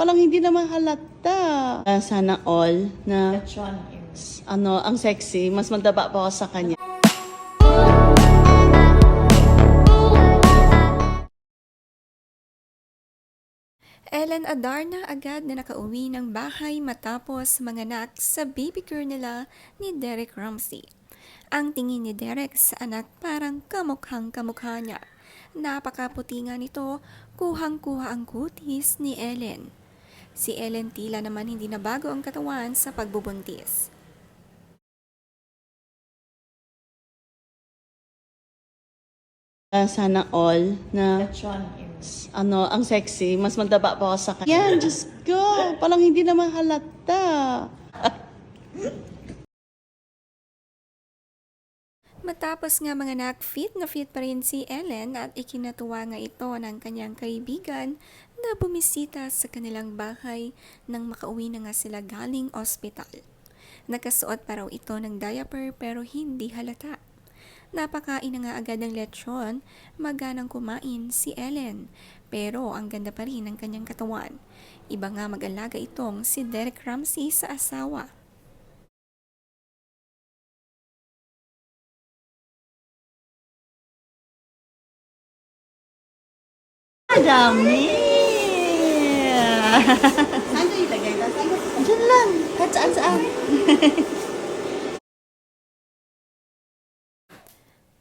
Palang hindi naman halata. Ah, sana all na ano, ang sexy. Mas magdaba pa ako sa kanya. Ellen Adarna agad na nakauwi ng bahay matapos manganak sa baby girl nila ni Derek Ramsey. Ang tingin ni Derek sa anak parang kamukhang kamukha niya. Napakaputi nga nito, kuhang-kuha ang kutis ni Ellen. Si Ellen tila naman hindi nabago ang katawan sa pagbubuntis. Ah, sana all na ano, ang sexy. Mas magdaba pa ako sa kanya. Yan, Diyos ko. Palang hindi naman halata. Matapos nga manganak, fit na fit pa rin si Ellen at ikinatuwa nga ito ng kanyang kaibigan na bumisita sa kanilang bahay nang makauwi na nga sila galing ospital. Nakasuot pa raw ito ng diaper pero hindi halata. Napakain na nga agad ng lechon, maganang kumain si Ellen. Pero ang ganda pa rin ng kanyang katawan. Iba nga mag-alaga itong si Derek Ramsey sa asawa. Madami. Saan ko ilagay? Diyan lang. Kahit saan saan.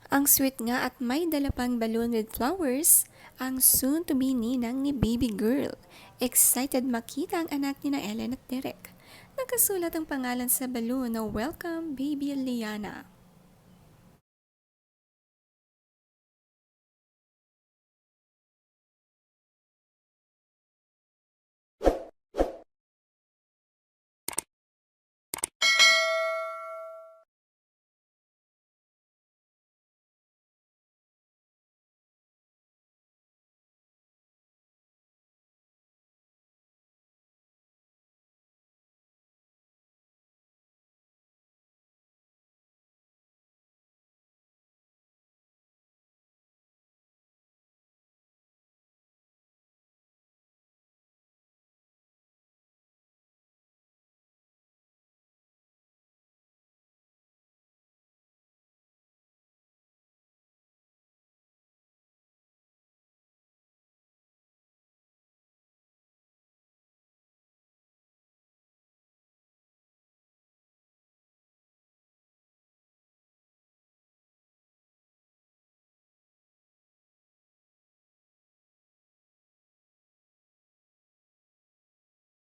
Ang sweet nga at may dala pang balloon with flowers, ang soon-to-be ninang ni baby girl. Excited makita ang anak ni na Ellen at Derek. Nakasulat ang pangalan sa balloon na Welcome Baby Liana.